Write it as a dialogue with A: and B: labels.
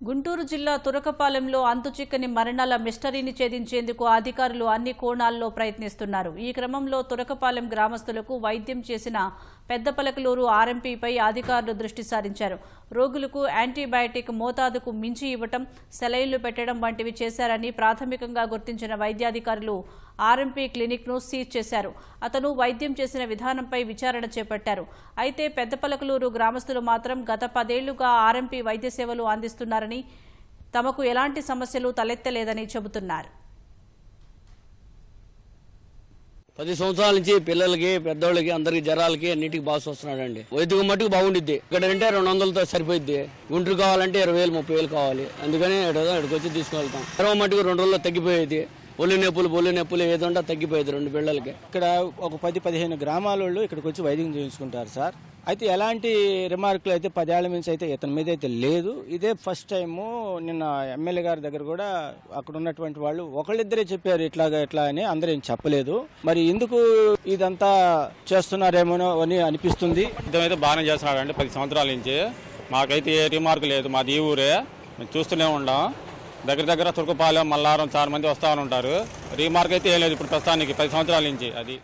A: గుంటూరు జిల్లా తురకపాలెంలో అంతుచిక్కని మరణాల మిస్టరీని ఛేదించేందుకు అధికారులు అన్ని కోణాల్లో ప్రయత్నిస్తున్నారు. ఈ క్రమంలో తురకపాలెం గ్రామస్తులకు వైద్యం చేసిన పెద్దపలకలూరు ఆర్ఎంపీపై అధికారులు దృష్టి సారించారు. రోగులకు యాంటీబయాటిక్ మోతాదుకు మించి ఇవ్వటం సెలైన్లు పెట్టడం వంటివి చేశారని ప్రాథమికంగా గుర్తించిన వైద్యాధికారులు ఆర్ఎంపీ క్లినిక్ను సీజ్ చేశారు. అతను వైద్యం చేసిన విధానంపై విచారణ చేపట్టారు. అయితే పెద్దపలకలూరు గ్రామస్తులు మాత్రం గత పదేళ్ళుగా ఆర్ఎంపీ వైద్య సేవలు అందిస్తున్నారని తమకు ఎలాంటి సమస్యలు తలెత్తలేదని చెబుతున్నారు.
B: పది సంవత్సరాల నుంచి పిల్లలకి పెద్దోళ్ళకి అందరికి జ్వరాలకి అన్నిటికి బాగా వస్తున్నాడండి వైద్యం మట్టుకు బాగుండిద్ది. ఇక్కడ అంటే రెండు వందలతో సరిపోయిద్ది. గుంటూరు కావాలంటే ఇరవై వేలు ముప్పై వేలు కావాలి. అందుకనే ఇక్కడికి వచ్చి తీసుకెళ్తాం ఇరవై మట్టుకు రెండు రోజుల్లో తగ్గిపోయేది. ఒళ్ళు నొప్పులు బొల్లు నొప్పులు ఏదో తగ్గిపోయేది రెండు పిల్లలకి.
C: ఇక్కడ ఒక పది పదిహేను గ్రామాల వాళ్ళు ఇక్కడికి వచ్చి వైద్యం చేయించుకుంటారు సార్. అయితే ఎలాంటి రిమార్కులు అయితే పదేళ్ళ నుంచి అయితే ఇతని మీద అయితే లేదు. ఇదే ఫస్ట్ టైము నిన్న ఎమ్మెల్యే గారి దగ్గర కూడా అక్కడ ఉన్నటువంటి వాళ్ళు ఒకళ్ళిద్దరే చెప్పారు ఇట్లాగా ఇట్లా అని. అందరూ ఏం చెప్పలేదు. మరి ఎందుకు ఇదంతా చేస్తున్నారేమో అని అనిపిస్తుంది.
D: అయితే బాగానే చేస్తున్నాడు అండి పది సంవత్సరాల నుంచి మాకైతే ఏ రిమార్క్ లేదు. మాది ఈ ఊరే. మేము చూస్తూనే ఉంటాం దగ్గర దగ్గర తుర్కపాలెం మల్లారం చాలా మంది వస్తూ ఉంటారు. రీమార్క్ అయితే ఏం లేదు ఇప్పుడు ప్రస్తుతానికి పది సంవత్సరాల నుంచి అది.